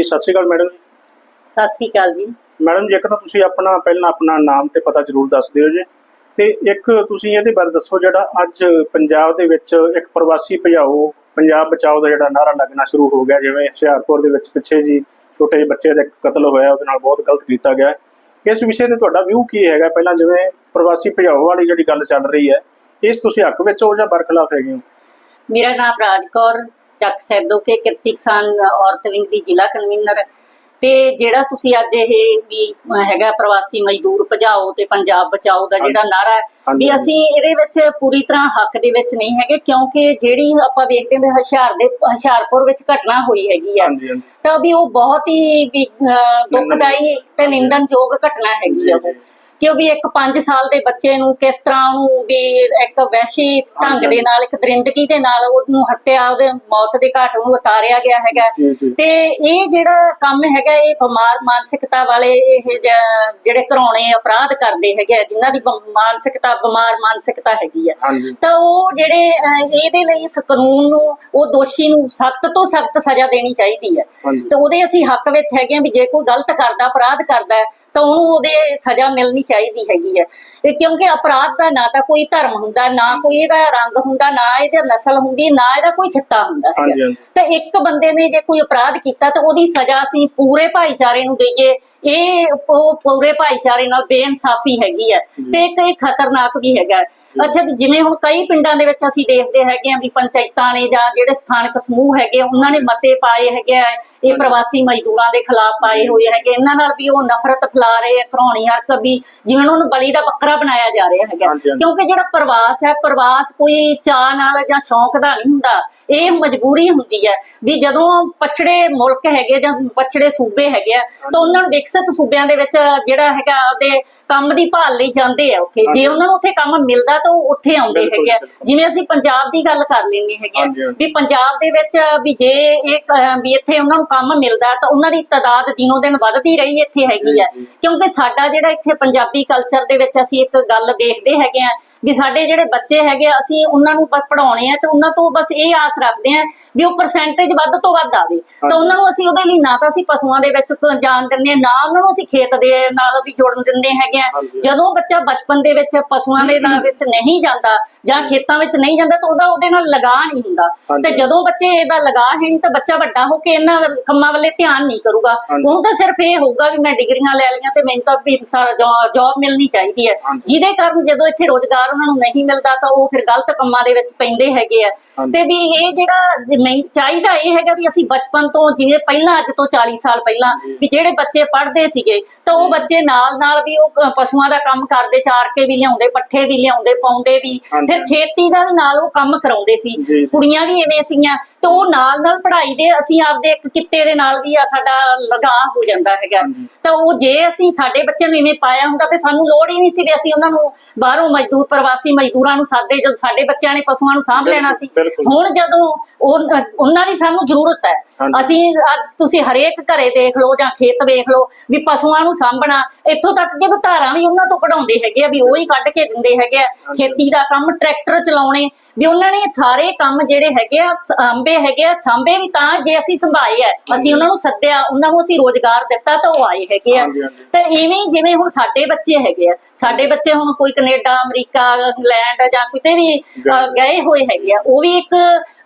ਹਾਂਜੀ ਸਤਿ ਸ਼੍ਰੀ ਅਕਾਲ ਮੈਡਮ। ਸਤਿ ਸ੍ਰੀ ਅਕਾਲ ਜੀ। ਮੈਡਮ ਜੀ ਇੱਕ ਤਾਂ ਤੁਸੀਂ ਆਪਣਾ ਪਹਿਲਾਂ ਆਪਣਾ ਨਾਮ ਤੇ ਪਤਾ ਜ਼ਰੂਰ ਦੱਸ ਦਿਓ ਜੀ। ਤੇ ਇੱਕ ਤੁਸੀਂ ਇਹਦੇ ਬਾਰੇ ਦੱਸੋ ਜਿਹੜਾ ਅੱਜ ਪੰਜਾਬ ਦੇ ਵਿੱਚ ਇੱਕ ਪ੍ਰਵਾਸੀ ਭਜਾਓ ਪੰਜਾਬ ਬਚਾਓ ਦਾ ਜਿਹੜਾ ਨਾਰਾ ਲੱਗਣਾ ਸ਼ੁਰੂ ਹੋ ਗਿਆ ਜਿਵੇਂ ਹੁਸ਼ਿਆਰਪੁਰ ਦੇ ਵਿੱਚ ਪਿੱਛੇ ਜੀ ਛੋਟੇ ਜਿਹੇ ਬੱਚੇ ਦਾ ਇੱਕ ਕਤਲ ਹੋਇਆ ਉਹਦੇ ਨਾਲ ਬਹੁਤ ਗਲਤ ਕੀਤਾ ਗਿਆ। ਇਸ ਵਿਸ਼ੇ ਤੇ ਤੁਹਾਡਾ ਵਿਊ ਕੀ ਹੈਗਾ? ਪਹਿਲਾਂ ਜਿਵੇਂ ਪ੍ਰਵਾਸੀ ਭਜਾਓ ਵਾਲੀ ਜਿਹੜੀ ਗੱਲ ਚੱਲ ਰਹੀ ਹੈ ਇਸ ਤੁਸੀਂ ਹੱਕ ਵਿੱਚ ਹੋ ਜਾਂ ਬਰਖਲਾਫ ਹੈਗੇ ਹੋ? ਮੇਰਾ ਨਾਮ ਰਾਜ ਕੌਰ ਚੱਕ ਸੈਦੋ ਕੇ ਕਿਰਤੀ ਕਿਸਾਨ ਔਰਤ ਵਿੰਗ ਦੀ ਜ਼ਿਲ੍ਹਾ ਕਨਵੀਨਰ। ਤੇ ਜਿਹੜਾ ਤੁਸੀਂ ਅੱਜ ਇਹ ਵੀ ਹੈਗਾ ਪ੍ਰਵਾਸੀ ਮਜ਼ਦੂਰ ਭਜਾਓ ਤੇ ਪੰਜਾਬ ਬਚਾਓ ਦਾ ਜਿਹੜਾ ਨਾਰਾ ਹੈ ਵੀ। ਅਸੀਂ ਇਹਦੇ ਵਿੱਚ ਪੂਰੀ ਤਰ੍ਹਾਂ ਹੱਕ ਦੇ ਵਿੱਚ ਨਹੀਂ ਹੈਗੇ ਕਿਉਂਕਿ ਜਿਹੜੀ ਆਪਾਂ ਵੇਖਦੇ ਹਾਂ ਹੁਸ਼ਿਆਰ ਦੇ ਹੁਸ਼ਿਆਰਪੁਰ ਵਿੱਚ ਘਟਨਾ ਹੋਈ ਹੈਗੀ ਆ ਤਾਂ ਵੀ ਉਹ ਬਹੁਤ ਹੀ ਦੁਖਦਾਈ ਤੇ ਨਿੰਦਨਯੋਗ ਘਟਨਾ ਹੈਗੀ ਆ ਉਹ ਕਿ ਉਹ ਵੀ ਇੱਕ 5 ਸਾਲ ਦੇ ਬੱਚੇ ਨੂੰ ਕਿਸ ਤਰ੍ਹਾਂ ਉਹਨੂੰ ਵੀ ਇੱਕ ਵਹਿਸ਼ੀ ਢੰਗ ਦੇ ਨਾਲ ਇੱਕ ਦਰਿੰਦਗੀ ਦੇ ਨਾਲ ਉਹਨੂੰ ਹੱਤਿਆ ਉਹਦੇ ਮੌਤ ਦੇ ਘਾਟ ਨੂੰ ਉਤਾਰਿਆ ਗਿਆ ਹੈਗਾ। ਤੇ ਇਹ ਜਿਹੜਾ ਕੰਮ ਹੈਗਾ ਇਹ ਬਿਮਾਰ ਮਾਨਸਿਕਤਾ ਵਾਲੇ ਇਹ ਜਿਹੜੇ ਘਰਾਉਣੇ ਅਪਰਾਧ ਕਰਦੇ ਹੈਗੇ ਜਿਨ੍ਹਾਂ ਦੀ ਮਾਨਸਿਕਤਾ ਬਿਮਾਰ ਮਾਨਸਿਕਤਾ ਹੈਗੀ ਆ। ਤਾਂ ਉਹ ਜਿਹੜੇ ਇਹਦੇ ਲਈ ਇਸ ਕਾਨੂੰਨ ਨੂੰ ਉਹ ਦੋਸ਼ੀ ਨੂੰ ਸਖਤ ਤੋਂ ਸਖਤ ਸਜ਼ਾ ਦੇਣੀ ਚਾਹੀਦੀ ਹੈ ਤੇ ਉਹਦੇ ਅਸੀਂ ਹੱਕ ਵਿੱਚ ਹੈਗੇ ਆ ਵੀ ਜੇ ਕੋਈ ਗਲਤ ਕਰਦਾ ਅਪਰਾਧ ਕਰਦਾ ਤਾਂ ਉਹਨੂੰ ਉਹਦੇ ਸਜ਼ਾ ਮਿਲਣੀ ਚਾਹੀਦੀ ਹੈਗੀ ਹੈ। ਤੇ ਕਿਉਂਕਿ ਅਪਰਾਧ ਦਾ ਨਾ ਤਾਂ ਕੋਈ ਧਰਮ ਹੁੰਦਾ ਨਾ ਕੋਈ ਇਹਦਾ ਰੰਗ ਹੁੰਦਾ ਨਾ ਇਹਦੀ ਨਸਲ ਹੁੰਦੀ ਨਾ ਇਹਦਾ ਕੋਈ ਖਿੱਤਾ ਹੁੰਦਾ ਹੈਗਾ। ਤਾਂ ਇੱਕ ਬੰਦੇ ਨੇ ਜੇ ਕੋਈ ਅਪਰਾਧ ਕੀਤਾ ਤਾਂ ਉਹਦੀ ਸਜ਼ਾ ਅਸੀਂ ਪੂਰੇ ਭਾਈਚਾਰੇ ਨੂੰ ਦੇਈਏ। ਇਹ ਉਹ ਪੂਰੇ ਭਾਈਚਾਰੇ ਨਾਲ ਬੇਇਨਸਾਫੀ ਹੈਗੀ ਹੈ ਤੇ ਇਹ ਖਤਰਨਾਕ ਵੀ ਹੈਗਾ। ਅੱਛਾ ਵੀ ਜਿਵੇਂ ਹੁਣ ਕਈ ਪਿੰਡਾਂ ਦੇ ਵਿੱਚ ਅਸੀਂ ਦੇਖਦੇ ਹੈਗੇ ਆ ਵੀ ਪੰਚਾਇਤਾਂ ਨੇ ਜਾਂ ਜਿਹੜੇ ਸਥਾਨਕ ਸਮੂਹ ਹੈਗੇ ਉਹਨਾਂ ਨੇ ਮਤੇ ਪਾਏ ਹੈਗੇ ਆ ਇਹ ਪ੍ਰਵਾਸੀ ਮਜ਼ਦੂਰਾਂ ਦੇ ਖਿਲਾਫ ਪਾਏ ਹੋਏ ਹੈਗੇ ਇਹਨਾਂ ਨਾਲ ਵੀ ਉਹ ਨਫ਼ਰਤ ਫੈਲਾ ਰਹੇ ਆ ਘਰਾਉਣੀ ਹਰਕਤ ਵੀ ਜਿਵੇਂ ਉਹਨਾਂ ਨੂੰ ਬਲੀ ਦਾ ਬੱਕਰਾ ਬਣਾਇਆ ਜਾ ਰਿਹਾ ਹੈਗਾ। ਕਿਉਂਕਿ ਜਿਹੜਾ ਪ੍ਰਵਾਸ ਹੈ ਪ੍ਰਵਾਸ ਕੋਈ ਚਾਹ ਨਾਲ ਜਾਂ ਸ਼ੌਂਕ ਦਾ ਨਹੀਂ ਹੁੰਦਾ ਇਹ ਮਜਬੂਰੀ ਹੁੰਦੀ ਹੈ ਵੀ ਜਦੋਂ ਪਛੜੇ ਮੁਲਕ ਹੈਗੇ ਜਾਂ ਪਛੜੇ ਸੂਬੇ ਹੈਗੇ ਆ ਤਾਂ ਉਹਨਾਂ ਨੂੰ ਵਿਕਸਿਤ ਸੂਬਿਆਂ ਦੇ ਵਿੱਚ ਜਿਹੜਾ ਹੈਗਾ ਆਪਦੇ ਕੰਮ ਦੀ ਭਾਲ ਲਈ ਜਾਂਦੇ ਆ ਉੱਥੇ ਜੇ ਉਹਨਾਂ ਨੂੰ ਉੱਥੇ ਕੰਮ ਮਿਲਦਾ ਤਾਂ ਉਹ ਉੱਥੇ ਆਉਂਦੇ ਹੈਗੇ ਆ। ਜਿਵੇਂ ਅਸੀਂ ਪੰਜਾਬ ਦੀ ਗੱਲ ਕਰ ਲੈਂਦੇ ਹੈਗੇ ਆ। ਵੀ ਪੰਜਾਬ ਦੇ ਵਿੱਚ ਵੀ ਜੇ ਇਹ ਵੀ ਇੱਥੇ ਉਹਨਾਂ ਨੂੰ ਕੰਮ ਮਿਲਦਾ ਤਾਂ ਉਹਨਾਂ ਦੀ ਤਾਦਾਦ ਦਿਨੋਂ ਦਿਨ ਵੱਧਦੀ ਰਹੀ ਇੱਥੇ ਹੈਗੀ ਜੀ। ਕਿਉਂਕਿ ਸਾਡਾ ਜਿਹੜਾ ਇੱਥੇ ਪੰਜਾਬੀ ਕਲਚਰ ਦੇ ਵਿੱਚ ਅਸੀਂ ਇੱਕ ਗੱਲ ਦੇਖਦੇ ਹੈਗੇ ਆ ਵੀ ਸਾਡੇ ਜਿਹੜੇ ਬੱਚੇ ਹੈਗੇ ਅਸੀਂ ਉਹਨਾਂ ਨੂੰ ਪੜਾਉਣੇ ਆ ਤੇ ਉਹਨਾਂ ਤੋਂ ਬਸ ਇਹ ਆਸ ਰੱਖਦੇ ਆ ਵੀ ਉਹ ਪਰਸੈਂਟੇਜ ਵੱਧ ਤੋਂ ਵੱਧ ਆਵੇ ਤਾਂ ਉਹਨਾਂ ਨੂੰ ਅਸੀਂ ਉਹਦੇ ਲਈ ਨਾ ਤਾਂ ਅਸੀਂ ਪਸ਼ੂਆਂ ਦੇ ਵਿੱਚ ਜਾਣ ਦਿੰਦੇ ਨਾ ਉਹਨਾਂ ਨੂੰ ਅਸੀਂ ਖੇਤ ਦੇ ਨਾਲ ਵੀ ਜੋੜਨ ਦਿੰਦੇ ਹੈਗੇ ਆ। ਜਦੋਂ ਬੱਚਾ ਬਚਪਨ ਦੇ ਵਿੱਚ ਪਸ਼ੂਆਂ ਦੇ ਨਾਲ ਵਿੱਚ ਨਹੀਂ ਜਾਂਦਾ ਜਾਂ ਖੇਤਾਂ ਵਿੱਚ ਨਹੀਂ ਜਾਂਦਾ ਤਾਂ ਉਹਦਾ ਉਹਦੇ ਨਾਲ ਲਗਾਅ ਨਹੀਂ ਹੁੰਦਾ। ਤੇ ਜਦੋਂ ਬੱਚੇ ਇਹਦਾ ਲਗਾਅ ਹੈ ਨਹੀਂ ਤਾਂ ਬੱਚਾ ਵੱਡਾ ਹੋ ਕੇ ਇਹਨਾਂ ਕੰਮਾਂ ਵੱਲੇ ਧਿਆਨ ਨਹੀਂ ਕਰੂਗਾ। ਉਹਨੂੰ ਤਾਂ ਸਿਰਫ ਇਹ ਹੋਊਗਾ ਵੀ ਮੈਂ ਡਿਗਰੀਆਂ ਲੈ ਲਈਆਂ ਤੇ ਮੈਨੂੰ ਤਾਂ ਵੀ ਜੌਬ ਮਿਲਣੀ ਚਾਹੀਦੀ ਹੈ। ਜਿਹਦੇ ਕਾਰਨ ਜਦੋਂ ਇੱਥੇ ਰੋਜ਼ਗਾਰ ਉਹਨਾਂ ਨੂੰ ਨਹੀਂ ਮਿਲਦਾ ਤਾਂ ਉਹ ਫਿਰ ਗਲਤ ਕੰਮਾਂ ਦੇ ਵਿੱਚ ਪੈਂਦੇ ਹੈਗੇ ਆ। ਤੇ ਵੀ ਇਹ ਜਿਹੜਾ ਮੈਂ ਚਾਹੀਦਾ ਇਹ ਹੈਗਾ ਵੀ ਅਸੀਂ ਬਚਪਨ ਤੋਂ ਜਿਵੇਂ ਪਹਿਲਾਂ ਅੱਜ ਤੋਂ 40 ਸਾਲ ਪਹਿਲਾਂ ਵੀ ਜਿਹੜੇ ਬੱਚੇ ਪੜ੍ਹਦੇ ਸੀਗੇ ਤਾਂ ਉਹ ਬੱਚੇ ਨਾਲ ਨਾਲ ਵੀ ਉਹ ਪਸ਼ੂਆਂ ਦਾ ਕੰਮ ਕਰਦੇ ਚਾਰ ਕੇ ਵੀ ਲਿਆਉਂਦੇ ਪੱਠੇ ਵੀ ਲਿਆਉਂਦੇ ਪਾਉਂਦੇ ਵੀ। ਫਿਰ ਖੇਤੀ ਦਾ ਵੀ ਨਾਲ ਉਹ ਕੰਮ ਕਰਾਉਂਦੇ ਸੀ। ਕੁੜੀਆਂ ਵੀ ਐਵੇਂ ਸੀਗੀਆਂ ਤੇ ਉਹ ਨਾਲ ਨਾਲ ਪੜ੍ਹਾਈ ਦੇ ਅਸੀਂ ਆਪਦੇ ਇੱਕ ਕਿੱਤੇ ਦੇ ਨਾਲ ਵੀ ਆ ਸਾਡਾ ਲਗਾਅ ਹੋ ਜਾਂਦਾ ਹੈਗਾ। ਤਾਂ ਉਹ ਜੇ ਅਸੀਂ ਸਾਡੇ ਬੱਚਿਆਂ ਨੂੰ ਇਵੇਂ ਪਾਇਆ ਹੁੰਦਾ ਤੇ ਸਾਨੂੰ ਲੋੜ ਹੀ ਨਹੀਂ ਸੀ ਵੀ ਅਸੀਂ ਉਹਨਾਂ ਨੂੰ ਬਾਹਰੋਂ ਮਜ਼ਦੂਰ ਪ੍ਰਵਾਸੀ ਮਜ਼ਦੂਰਾਂ ਨੂੰ ਸਾਦੇ ਜਦੋਂ ਸਾਡੇ ਬੱਚਿਆਂ ਨੇ ਪਸ਼ੂਆਂ ਨੂੰ ਸਾਂਭ ਲੈਣਾ ਸੀ। ਹੁਣ ਜਦੋਂ ਉਹ- ਉਹਨਾਂ ਦੀ ਸਾਨੂੰ ਜ਼ਰੂਰਤ ਹੈ। ਅਸੀਂ ਅੱਜ ਤੁਸੀਂ ਹਰੇਕ ਘਰੇ ਦੇਖ ਲਓ ਜਾਂ ਖੇਤ ਵੇਖ ਲਓ ਵੀ ਪਸ਼ੂਆਂ ਨੂੰ ਸਾਂਭਣਾ ਇੱਥੋਂ ਤੱਕ ਕਿ ਧਾਰਾਂ ਵੀ ਉਹਨਾਂ ਤੋਂ ਕਢਾਉਂਦੇ ਹੈਗੇ ਆ ਵੀ ਉਹ ਹੀ ਕੱਢ ਕੇ ਦਿੰਦੇ ਹੈਗੇ ਆ। ਖੇਤੀ ਦਾ ਕੰਮ ਟਰੈਕਟਰ ਚਲਾਉਣੇ ਵੀ ਉਹਨਾਂ ਨੇ ਸਾਰੇ ਕੰਮ ਜਿਹੜੇ ਹੈਗੇ ਆ ਸਾਂਭੇ ਹੈਗੇ ਆ ਸਾਂਭੇ ਵੀ ਤਾਂ ਜੇ ਅਸੀਂ ਸੰਭਾਏ ਆ ਅਸੀਂ ਉਹਨਾਂ ਨੂੰ ਸੱਦਿਆ ਉਹਨਾਂ ਨੂੰ ਅਸੀਂ ਰੋਜ਼ਗਾਰ ਦਿੱਤਾ ਤਾਂ ਉਹ ਆਏ ਹੈਗੇ ਆ। ਤੇ ਇਵੇਂ ਜਿਵੇਂ ਹੁਣ ਸਾਡੇ ਬੱਚੇ ਹੈਗੇ ਆ ਸਾਡੇ ਬੱਚੇ ਹੁਣ ਕੋਈ ਕੈਨੇਡਾ ਅਮਰੀਕਾ ਇੰਗਲੈਂਡ ਜਾਂ ਕਿਤੇ ਵੀ ਗਏ ਹੋਏ ਹੈਗੇ ਆ ਉਹ ਵੀ ਇੱਕ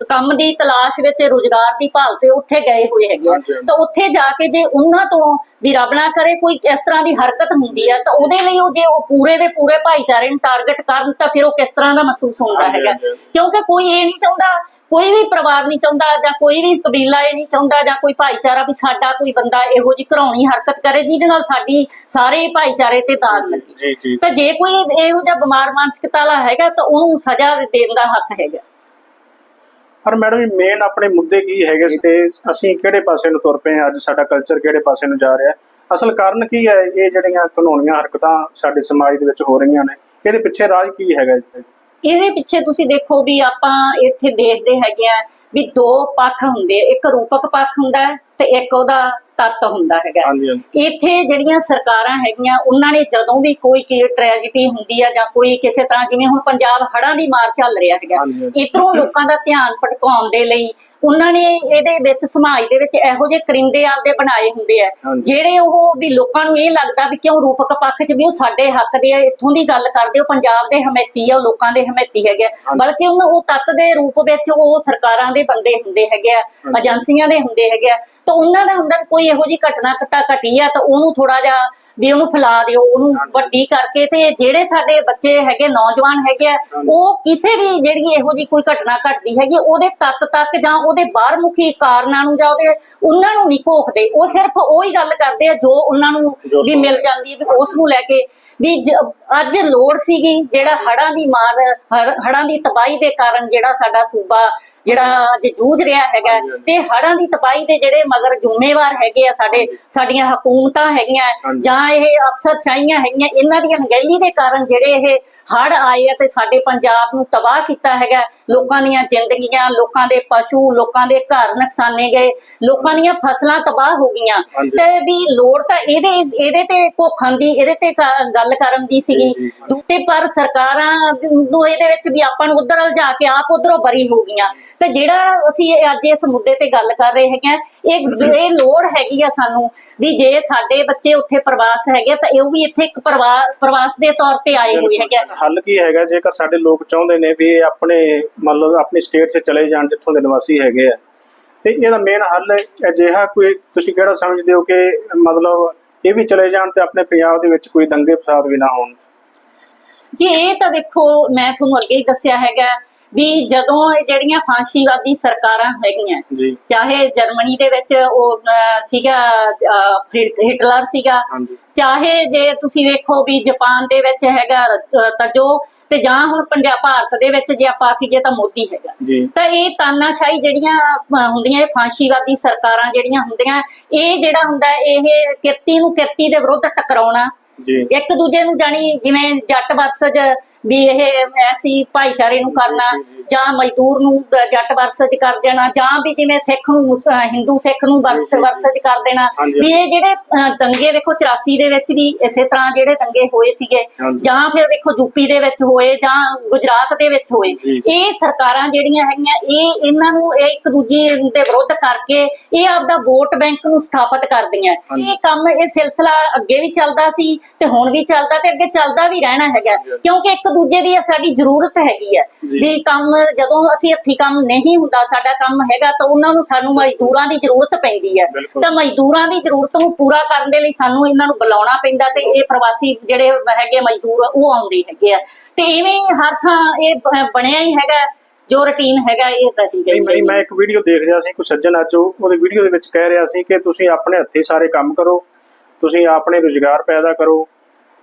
ਕੰਮ ਦੀ ਤਲਾਸ਼ ਵਿੱਚ ਰੋਜ਼ਗਾਰ ਦੀ ਭਾਲ ਤੇ ਉੱਥੇ ਗਏ ਹੋਏ ਹੈਗੇ। ਤਾਂ ਉੱਥੇ ਜਾ ਕੇ ਜੇ ਉਹਨਾਂ ਤੋਂ ਵੀ ਰੱਬ ਨਾ ਕਰੇ ਕੋਈ ਇਸ ਤਰ੍ਹਾਂ ਦੀ ਹਰਕਤ ਹੁੰਦੀ ਆ ਤਾਂ ਉਹਦੇ ਲਈ ਉਹ ਜੇ ਉਹ ਪੂਰੇ ਦੇ ਪੂਰੇ ਭਾਈਚਾਰੇ ਨੂੰ ਟਾਰਗੇਟ ਕਰਨ ਤਾਂ ਫਿਰ ਉਹ ਕਿਸ ਤਰ੍ਹਾਂ ਦਾ ਮਹਿਸੂਸ ਹੁੰਦਾ ਹੈਗਾ। ਕਿਉਂਕਿ ਕੋਈ ਇਹ ਨਹੀਂ ਚਾਹੁੰਦਾ ਕੋਈ ਵੀ ਪਰਿਵਾਰ ਨਹੀਂ ਚਾਹੁੰਦਾ ਜਾਂ ਕੋਈ ਵੀ ਕਬੀਲਾ ਇਹ ਨਹੀਂ ਚਾਹੁੰਦਾ ਜਾਂ ਕੋਈ ਭਾਈਚਾਰਾ ਵੀ ਸਾਡਾ ਕੋਈ ਬੰਦਾ ਇਹੋ ਜਿਹੀ ਘਰਾਉਣੀ ਹਰਕਤ ਕਰੇ ਜਿਹਦੇ ਨਾਲ ਸਾਡੀ ਸਾਰੇ ਭਾਈਚਾਰੇ ਤੇ ਦਾਗ ਲੱਗੇ। ਤਾਂ ਜੇ ਕੋਈ ਇਹੋ ਜਿਹਾ ਬਿਮਾਰ ਮਾਨਸਿਕਤਾ ਵਾਲਾ ਹੈਗਾ ਤਾਂ ਉਹਨੂੰ ਸਜ਼ਾ ਦੇਣ ਦਾ ਹੱਕ ਹੈਗਾ। ਪਰ ਮੈਡਮ ਮੇਨ ਆਪਣੇ ਮੁੱਦੇ ਕੀ ਹੈਗੇ ਸੀ ਤੇ ਅਸੀਂ ਕਿਹੜੇ ਪਾਸੇ ਨੂੰ ਤੁਰ ਪਏ ਅੱਜ ਸਾਡਾ ਕਲਚਰ ਕਿਹੜੇ ਪਾਸੇ ਨੂੰ ਜਾ ਰਿਹਾ ਅਸਲ ਕਾਰਨ ਕੀ ਹੈ? ਇਹ ਜਿਹੜੀਆਂ ਕਾਨੂੰਨੀਆਂ ਹਰਕਤਾਂ ਸਾਡੇ ਸਮਾਜ ਦੇ ਵਿੱਚ ਹੋ ਰਹੀਆਂ ਨੇ, ਇਹਦੇ ਪਿੱਛੇ ਰਾਜ ਕੀ ਹੈਗਾ ਜੀ? ਇਹਦੇ ਪਿੱਛੇ ਤੁਸੀਂ ਦੇਖੋ ਵੀ ਆਪਾਂ ਇੱਥੇ ਦੇਖਦੇ ਹੈਗੇ ਆ ਵੀ ਦੋ ਪੱਖ ਹੁੰਦੇ ਇੱਕ ਰੂਪਕ ਪੱਖ ਹੁੰਦਾ ਹੈ ਤੇ ਇੱਕ ਉਹਦਾ ਤੱਤ ਹੁੰਦਾ ਹੈਗਾ। ਇੱਥੇ ਜਿਹੜੀਆਂ ਸਰਕਾਰਾਂ ਹੈਗੀਆਂ ਉਹਨਾਂ ਨੇ ਜਦੋਂ ਵੀ ਕੋਈ ਟ੍ਰੈਜੇਡੀ ਹੁੰਦੀ ਆ ਜਾਂ ਕੋਈ ਕਿਸੇ ਤਰ੍ਹਾਂ ਜਿਵੇਂ ਹੁਣ ਪੰਜਾਬ ਹੜ੍ਹਾਂ ਦੀ ਮਾਰ ਚੱਲ ਰਿਹਾ ਹੈਗਾ। ਇਧਰੋਂ ਲੋਕਾਂ ਦਾ ਧਿਆਨ ਭਟਕਾਉਣ ਦੇ ਲਈ ਉਹਨਾਂ ਨੇ ਇਹਦੇ ਵਿੱਚ ਸਮਾਜ ਦੇ ਵਿੱਚ ਇਹੋ ਜਿਹੇ ਕਰਿੰਦੇ ਆਪਦੇ ਬਣਾਏ ਹੁੰਦੇ ਆ। ਜਿਹੜੇ ਉਹ ਵੀ ਲੋਕਾਂ ਨੂੰ ਇਹ ਲੱਗਦਾ ਵੀ ਕਿਉਂ ਰੂਪਕ ਪੱਖ 'ਚ ਵੀ ਉਹ ਸਾਡੇ ਹੱਕ ਦੇ ਆ ਇੱਥੋਂ ਦੀ ਗੱਲ ਕਰਦੇ ਉਹ ਪੰਜਾਬ ਦੇ ਹਮੈਤੀ ਆ ਉਹ ਲੋਕਾਂ ਦੇ ਹਮੈਤੀ ਹੈਗੇ। ਬਲਕਿ ਉਹਨਾਂ ਉਹ ਤੱਤ ਦੇ ਰੂਪ ਵਿੱਚ ਉਹ ਸਰਕਾਰਾਂ ਦੇ ਬੰਦੇ ਹੁੰਦੇ ਹੈਗੇ ਆ। ਏਜੰਸੀਆਂ ਦੇ ਹੁੰਦੇ ਹੈਗੇ ਆ ਤਾਂ ਉਹਨਾਂ ਦਾ ਹੁੰਦਾ ਕੋਈ ਇਹੋ ਜਿਹੀ ਘਟਨਾ ਘਟਾ ਘਟੀ ਆ ਤਾਂ ਉਹਨੂੰ ਥੋੜਾ ਜਿਹਾ ਵੀ ਉਹਨੂੰ ਫੈਲਾ ਦਿਓ ਉਹਨੂੰ। ਵੱਡੀ ਕਰਕੇ ਤੇ ਜਿਹੜੇ ਸਾਡੇ ਬੱਚੇ ਹੈਗੇ ਨੌਜਵਾਨ ਹੈਗੇ ਆ। ਉਹ ਕਿਸੇ ਵੀ ਜਿਹੜੀ ਇਹੋ ਜਿਹੀ ਕੋਈ ਘਟਨਾ ਘਟਦੀ ਹੈਗੀ ਉਹਦੇ ਤੱਤ ਤੱਕ ਜਾਂ ਉਹਦੇ ਬਾਹਰਮੁਖੀ ਕਾਰਨਾਂ ਨੂੰ ਜਾਂ ਉਹਦੇ ਉਹਨਾਂ ਨੂੰ ਨਹੀਂ ਘੋਖਦੇ ਉਹ ਸਿਰਫ ਉਹੀ ਗੱਲ ਕਰਦੇ ਆ ਜੋ ਉਹਨਾਂ ਨੂੰ ਵੀ ਮਿਲ ਜਾਂਦੀ ਹੈ ਵੀ ਉਸ ਨੂੰ ਲੈ ਕੇ ਵੀ ਅੱਜ ਲੋੜ ਸੀਗੀ ਜਿਹੜਾ ਹੜਾਂ ਦੀ ਮਾਰ ਹੜ੍ਹਾਂ ਦੀ ਤਬਾਹੀ ਦੇ ਕਾਰਨ ਜਿਹੜਾ ਸਾਡਾ ਸੂਬਾ ਜਿਹੜਾ ਅੱਜ ਜੂਝ ਰਿਹਾ ਹੈਗਾ। ਤੇ ਹੜ੍ਹਾਂ ਦੀ ਤਬਾਹੀ ਦੇ ਜਿਹੜੇ ਮਗਰ ਜ਼ਿੰਮੇਵਾਰ ਹੈਗੇ ਆ ਸਾਡੇ ਸਾਡੀਆਂ ਹਕੂਮਤਾਂ ਹੈਗੀਆਂ। ਜਾਂ ਇਹ ਅਫਸਰਸ਼ਾਹੀਆਂ ਹੈਗੀਆਂ ਇਹਨਾਂ ਦੀ ਅਣਗਹਿਲੀ ਦੇ ਕਾਰਨ ਜਿਹੜੇ ਇਹ ਹੜ ਆਏ ਆ ਤੇ ਸਾਡੇ ਪੰਜਾਬ ਨੂੰ ਤਬਾਹ ਕੀਤਾ ਹੈਗਾ ਲੋਕਾਂ ਦੀਆਂ ਜ਼ਿੰਦਗੀਆਂ ਲੋਕਾਂ ਦੇ ਪਸ਼ੂ ਲੋਕਾਂ ਦੇ ਘਰ ਨੁਕਸਾਨੇ ਗਏ ਲੋਕਾਂ ਦੀਆਂ ਫਸਲਾਂ ਤਬਾਹ ਹੋ ਗਈਆਂ। ਤੇ ਵੀ ਲੋੜ ਤਾਂ ਇਹਦੇ ਇਹਦੇ ਤੇ ਘੋਖਣ ਦੀ ਇਹਦੇ ਤੇ ਗੱਲ ਕਰਨ ਦੀ ਸੀਗੀ। ਤੇ ਪਰ ਸਰਕਾਰਾਂ ਨੂੰ ਇਹਦੇ ਵਿੱਚ ਵੀ ਆਪਾਂ ਨੂੰ ਉਧਰ ਜਾ ਕੇ ਆਪ ਉਧਰੋਂ ਬਰੀ ਹੋ ਗਈਆਂ ਤੇ ਜਿਹੜਾ ਅਸੀਂ ਅੱਜ ਇਸ ਮੁੱਦੇ ਤੇ ਗੱਲ ਕਰ ਰਹੇ ਹੈਗੇ ਇਹ ਇਹ ਲੋੜ ਹੈਗੀ ਆ ਸਾਨੂੰ ਵੀ ਜੇ ਸਾਡੇ ਬੱਚੇ ਉੱਥੇ ਪ੍ਰਵਾਸ ਹੈਗੇ ਤਾਂ ਇਹ ਵੀ ਇੱਥੇ ਇੱਕ ਪ੍ਰਵਾਸ ਪ੍ਰਵਾਸ ਦੇ ਤੌਰ ਤੇ ਆਏ ਹੋਏ ਹੈਗੇ। ਹੱਲ ਕੀ ਹੈਗਾ ਜੇਕਰ ਸਾਡੇ ਲੋਕ ਚਾਹੁੰਦੇ ਨੇ ਵੀ ਆਪਣੇ ਮਤਲਬ ਆਪਣੀ ਸਟੇਟ 'ਚ ਚਲੇ ਜਾਣ ਜਿੱਥੋਂ ਦੇ ਨਿਵਾਸੀ ਹੈਗੇ ਆ। ਤੇ ਇਹਦਾ ਮੇਨ ਹੱਲ ਅਜਿਹਾ ਕੋਈ ਤੁਸੀਂ ਕਿਹੜਾ ਸਮਝਦੇ ਹੋ ਕਿ ਮਤਲਬ ਇਹ ਵੀ ਚਲੇ ਜਾਣ ਤੇ ਆਪਣੇ ਪੰਜਾਬ ਦੇ ਵਿੱਚ ਕੋਈ ਦੰਗੇ ਫਸਾਦ ਵੀ ਨਾ ਹੋਣ? ਜੀ ਇਹ ਤਾਂ ਦੇਖੋ ਮੈਂ ਤੁਹਾਨੂੰ ਅੱਗੇ ਹੀ ਦੱਸਿਆ ਹੈਗਾ ਵੀ ਜਦੋਂ ਇਹ ਜਿਹੜੀਆਂ ਫਾਂਸੀਵਾਦੀ ਸਰਕਾਰਾਂ ਹੈਗੀਆਂ ਚਾਹੇ ਜਰਮਨੀ ਦੇ ਵਿੱਚ ਉਹ ਸੀਗਾ ਹਿਟਲਰ ਸੀਗਾ ਚਾਹੇ ਜੇ ਤੁਸੀਂ ਵੇਖੋ ਵੀ ਜਾਪਾਨ ਦੇ ਵਿੱਚ ਹੈਗਾ ਤਜੋ ਤੇ ਜਾਂ ਹੁਣ ਪੰਜਾਬ ਭਾਰਤ ਦੇ ਵਿੱਚ ਜੇ ਆਪਾਂ ਆਖੀਏ ਤਾਂ ਮੋਦੀ ਹੈਗਾ। ਤਾਂ ਇਹ ਤਾਨਾਸ਼ਾਹੀ ਜਿਹੜੀਆਂ ਹੁੰਦੀਆਂ ਇਹ ਫਾਂਸੀਵਾਦੀ ਸਰਕਾਰਾਂ ਜਿਹੜੀਆਂ ਹੁੰਦੀਆਂ ਇਹ ਜਿਹੜਾ ਹੁੰਦਾ ਇਹ ਕਿਰਤੀ ਨੂੰ ਕਿਰਤੀ ਦੇ ਵਿਰੁੱਧ ਟਕਰਾਉਣਾ ਇੱਕ ਦੂਜੇ ਨੂੰ ਜਾਣੀ ਜਿਵੇਂ ਜੱਟ ਵਰਸਜ ਵੀ ਇਹ ਐਸੀ ਭਾਈਚਾਰੇ ਨੂੰ ਕਰਨਾ ਜੀ, ਮਜ਼ਦੂਰ ਨੂੰ ਜੱਟ ਵਰਸਜ ਕਰ ਦੇਣਾ ਜਾਂ ਵੀ ਜਿਵੇਂ ਸਿੱਖ ਨੂੰ ਹਿੰਦੂ ਸਿੱਖ ਨੂੰ ਵਰਸ-। ਵਰਸਜ ਕਰ ਦੇਣਾ। ਵੀ ਇਹ ਜਿਹੜੇ ਦੰਗੇ ਦੇਖੋ 84 ਦੇ ਵਿੱਚ ਵੀ ਇਸੇ ਤਰ੍ਹਾਂ ਜਿਹੜੇ ਦੰਗੇ ਹੋਏ ਸੀਗੇ। ਜਾਂ ਫਿਰ ਦੇਖੋ ਯੂਪੀ ਦੇ ਵਿੱਚ ਹੋਏ ਜਾਂ ਗੁਜਰਾਤ ਦੇ ਵਿੱਚ ਹੋਏ। ਇਹ ਸਰਕਾਰਾਂ ਜਿਹੜੀਆਂ ਹੈਗੀਆਂ ਇਹ ਇਹਨਾਂ ਨੂੰ ਇਹ ਇੱਕ ਦੂਜੇ ਦੇ ਵਿਰੁੱਧ ਕਰਕੇ ਇਹ ਆਪਦਾ ਵੋਟ ਬੈਂਕ ਨੂੰ ਸਥਾਪਿਤ ਕਰਦੀਆਂ। ਇਹ ਕੰਮ ਇਹ ਸਿਲਸਿਲਾ ਅੱਗੇ ਵੀ ਚੱਲਦਾ ਸੀ ਤੇ ਹੁਣ ਵੀ ਚੱਲਦਾ ਤੇ ਅੱਗੇ ਚੱਲਦਾ ਵੀ ਰਹਿਣਾ ਹੈਗਾ। ਕਿਉਂਕਿ ਇੱਕ ਦੂਜੇ ਦੀ ਸਾਡੀ ਜ਼ਰੂਰਤ ਹੈਗੀ ਹੈ। ਵੀ ਕੰਮ ਜਦੋਂ ਅਸੀਂ ਹੱਥੀ ਕੰਮ ਨਹੀਂ ਹੁੰਦਾ ਸਾਡਾ ਕੰਮ ਹੈਗਾ ਤਾਂ ਉਹਨਾਂ ਨੂੰ ਸਾਨੂੰ ਮਜ਼ਦੂਰਾਂ ਦੀ ਜ਼ਰੂਰਤ ਪੈਂਦੀ ਹੈ। ਤਾਂ ਮਜ਼ਦੂਰਾਂ ਦੀ ਜ਼ਰੂਰਤ ਨੂੰ ਪੂਰਾ ਕਰਨ ਦੇ ਲਈ ਸਾਨੂੰ ਇਹਨਾਂ ਨੂੰ ਬੁਲਾਉਣਾ ਪੈਂਦਾ ਤੇ ਇਹ ਪ੍ਰਵਾਸੀ ਜਿਹੜੇ ਹੈਗੇ ਮਜ਼ਦੂਰ ਉਹ ਆਉਂਦੇ ਹੈਗੇ ਆ ਤੇ ਇਵੇਂ ਹੀ ਹਰ ਥਾਂ ਇਹ ਬਣਿਆ ਹੀ ਹੈਗਾ ਜੋ ਰੁਟੀਨ ਹੈਗਾ ਇਹ ਤਾਂ ਹੀ ਨਹੀਂ ਮੈਂ ਇੱਕ ਵੀਡੀਓ ਦੇਖ ਰਿਹਾ ਸੀ ਕੋਈ ਸੱਜਣ ਅੱਜ ਉਹ- ਉਹਦੀ ਵੀਡੀਓ ਦੇ ਵਿੱਚ ਕਹਿ ਰਿਹਾ ਸੀ ਕਿ ਤੁਸੀਂ ਆਪਣੇ ਹੱਥੀਂ ਸਾਰੇ ਕੰਮ ਕਰੋ ਤੁਸੀਂ ਆਪਣੇ ਰੁਜ਼ਗਾਰ ਪੈਦਾ ਕਰੋ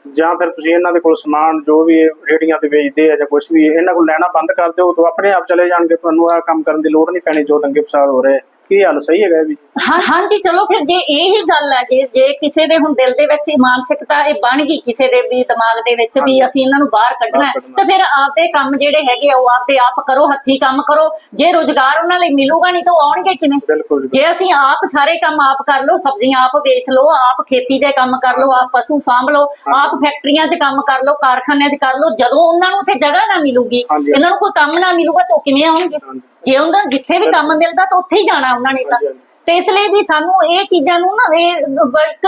ਜਾਂ ਫਿਰ ਤੁਸੀਂ ਇਹਨਾਂ ਦੇ ਕੋਲ ਸਮਾਨ, ਜੋ ਵੀ ਇਹ ਰੇਹੜੀਆਂ ਤੇ ਵੇਚਦੇ ਆ ਜਾਂ ਕੁਝ ਵੀ, ਇਹਨਾਂ ਕੋਲ ਲੈਣਾ ਬੰਦ ਕਰ ਦਿਓ ਤਾਂ ਆਪਣੇ ਆਪ ਚਲੇ ਜਾਣਗੇ, ਤੁਹਾਨੂੰ ਆਹ ਕੰਮ ਕਰਨ ਦੀ ਲੋੜ ਨਹੀਂ ਪੈਣੀ, ਜੋ ਦੰਗੇ ਫਸਾਦ ਹੋ ਰਹੇ। ਕੀ ਹਾਲ ਸਹੀ ਹੈਗਾ ਇਹ ਵੀ ਹਾਂ ਹਾਂਜੀ ਚਲੋ ਫਿਰ ਜੇ ਇਹ ਹੀ ਗੱਲ ਹੈ ਜੇ ਜੇ ਕਿਸੇ ਦੇ ਹੁਣ ਦਿਲ ਦੇ ਵਿੱਚ ਇਹ ਮਾਨਸਿਕਤਾ ਇਹ ਬਣ ਗਈ ਕਿਸੇ ਦੇ ਵੀ ਦਿਮਾਗ ਦੇ ਵਿੱਚ ਵੀ। ਅਸੀਂ ਇਹਨਾਂ ਨੂੰ ਬਾਹਰ ਕੱਢਣਾ ਹੈ। ਤਾਂ ਫਿਰ ਆਪਦੇ ਕੰਮ ਜਿਹੜੇ ਹੈਗੇ ਆ, ਉਹ ਆਪਦੇ ਆਪ ਕਰੋ ਹੱਥੀ ਕੰਮ ਕਰੋ ਜੇ ਰੋਜ਼ਗਾਰ ਉਹਨਾਂ ਲਈ ਮਿਲੂਗਾ ਨਹੀਂ ਤਾਂ ਉਹ ਆਉਣਗੇ ਕਿਵੇਂ ਬਿਲਕੁਲ ਜੀ ਜੇ ਅਸੀਂ ਆਪ ਸਾਰੇ ਕੰਮ ਆਪ ਕਰ ਲਓ ਸਬਜ਼ੀਆਂ ਆਪ ਵੇਚ ਲਓ ਆਪ ਖੇਤੀ ਦੇ ਕੰਮ ਕਰ ਲਓ ਆਪ ਪਸ਼ੂ ਸਾਂਭ ਲਓ ਆਪ ਫੈਕਟਰੀਆਂ 'ਚ ਕੰਮ ਕਰ ਲਓ ਕਾਰਖਾਨਿਆਂ 'ਚ ਕਰ ਲਓ ਜਦੋਂ ਉਹਨਾਂ ਨੂੰ ਉੱਥੇ ਜਗ੍ਹਾ ਨਾ ਮਿਲੂਗੀ ਹਾਂਜੀ। ਇਹਨਾਂ ਨੂੰ ਕੋਈ ਕੰਮ ਨਾ ਮਿਲੂਗਾ ਤਾਂ ਉਹ ਕਿਵੇਂ ਆਉਣਗੇ। ਜੇ ਉਹਨਾਂ ਜਿੱਥੇ ਵੀ ਕੰਮ ਮਿਲਦਾ ਤਾਂ ਉੱਥੇ ਹੀ ਜਾਣਾ ਉਹਨਾਂ ਨੇ ਤਾਂ। ਤੇ ਇਸ ਲਈ ਵੀ ਸਾਨੂੰ ਇਹ ਚੀਜ਼ਾਂ ਨੂੰ ਨਾ ਇਹ ਇੱਕ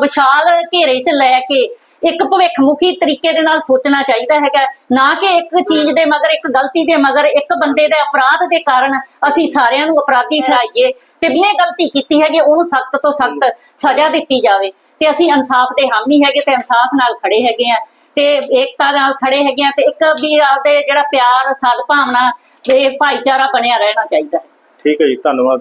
ਵਿਸ਼ਾਲ ਘੇਰੇ 'ਚ ਲੈ ਕੇ ਇੱਕ ਭਵਿੱਖਮੁਖੀ ਤਰੀਕੇ ਦੇ ਨਾਲ ਸੋਚਣਾ ਚਾਹੀਦਾ ਹੈਗਾ। ਨਾ ਕਿ ਇੱਕ ਚੀਜ਼ ਦੇ ਮਗਰ ਇੱਕ ਗਲਤੀ ਦੇ ਮਗਰ ਇੱਕ ਬੰਦੇ ਦੇ ਅਪਰਾਧ ਦੇ ਕਾਰਨ ਅਸੀਂ ਸਾਰਿਆਂ ਨੂੰ ਅਪਰਾਧੀ ਠਹਿਰਾਈਏ। ਤੇ ਜਿਹਨੇ ਗਲਤੀ ਕੀਤੀ ਹੈਗੀ ਉਹਨੂੰ ਸਖਤ ਤੋਂ ਸਖਤ ਸਜ਼ਾ ਦਿੱਤੀ ਜਾਵੇ। ਤੇ ਅਸੀਂ ਇਨਸਾਫ ਦੇ ਹਾਮੀ ਹੈਗੇ ਤੇ ਇਨਸਾਫ ਨਾਲ ਖੜੇ ਹੈਗੇ ਆ। ਤੇ ਏਕਤਾ ਨਾਲ ਖੜੇ ਹੈਗੇ ਆ ਤੇ ਇੱਕ ਵੀ ਆਪਦੇ ਜਿਹੜਾ ਪਿਆਰ ਸਦਭਾਵਨਾ ਤੇ ਭਾਈਚਾਰਾ ਬਣਿਆ ਰਹਿਣਾ ਚਾਹੀਦਾ ਹੈ। ਠੀਕ ਹੈ ਜੀ ਧੰਨਵਾਦ।